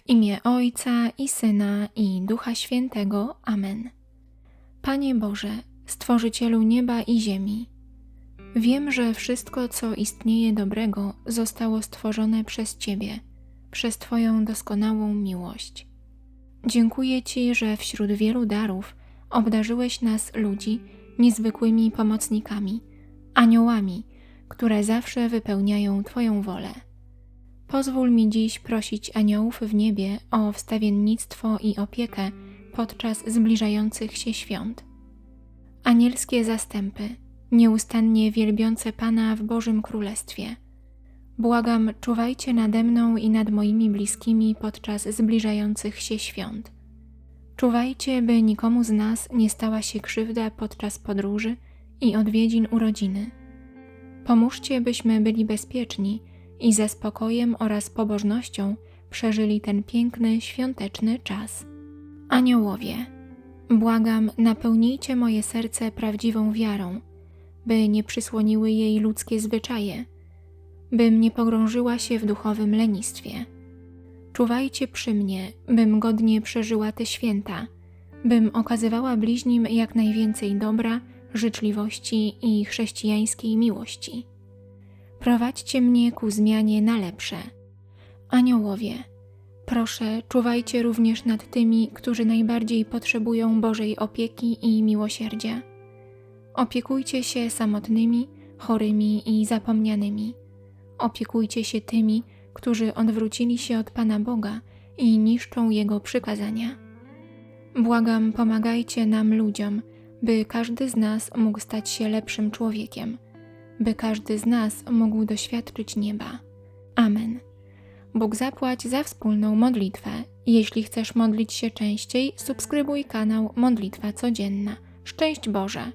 W imię Ojca i Syna i Ducha Świętego. Amen. Panie Boże, Stworzycielu nieba i ziemi, wiem, że wszystko, co istnieje dobrego, zostało stworzone przez Ciebie, przez Twoją doskonałą miłość. Dziękuję Ci, że wśród wielu darów obdarzyłeś nas, ludzi, niezwykłymi pomocnikami, aniołami, które zawsze wypełniają Twoją wolę. Pozwól mi dziś prosić aniołów w niebie o wstawiennictwo i opiekę podczas zbliżających się świąt. Anielskie zastępy, nieustannie wielbiące Pana w Bożym Królestwie. Błagam, czuwajcie nade mną i nad moimi bliskimi podczas zbliżających się świąt. Czuwajcie, by nikomu z nas nie stała się krzywda podczas podróży i odwiedzin urodziny. Pomóżcie, byśmy byli bezpieczni i ze spokojem oraz pobożnością przeżyli ten piękny, świąteczny czas. Aniołowie, błagam, napełnijcie moje serce prawdziwą wiarą, by nie przysłoniły jej ludzkie zwyczaje, bym nie pogrążyła się w duchowym lenistwie. Czuwajcie przy mnie, bym godnie przeżyła te święta, bym okazywała bliźnim jak najwięcej dobra, życzliwości i chrześcijańskiej miłości. Prowadźcie mnie ku zmianie na lepsze. Aniołowie, proszę, czuwajcie również nad tymi, którzy najbardziej potrzebują Bożej opieki i miłosierdzia. Opiekujcie się samotnymi, chorymi i zapomnianymi. Opiekujcie się tymi, którzy odwrócili się od Pana Boga i niszczą Jego przykazania. Błagam, pomagajcie nam ludziom, by każdy z nas mógł stać się lepszym człowiekiem, by każdy z nas mógł doświadczyć nieba. Amen. Bóg zapłać za wspólną modlitwę. Jeśli chcesz modlić się częściej, subskrybuj kanał Modlitwa Codzienna. Szczęść Boże!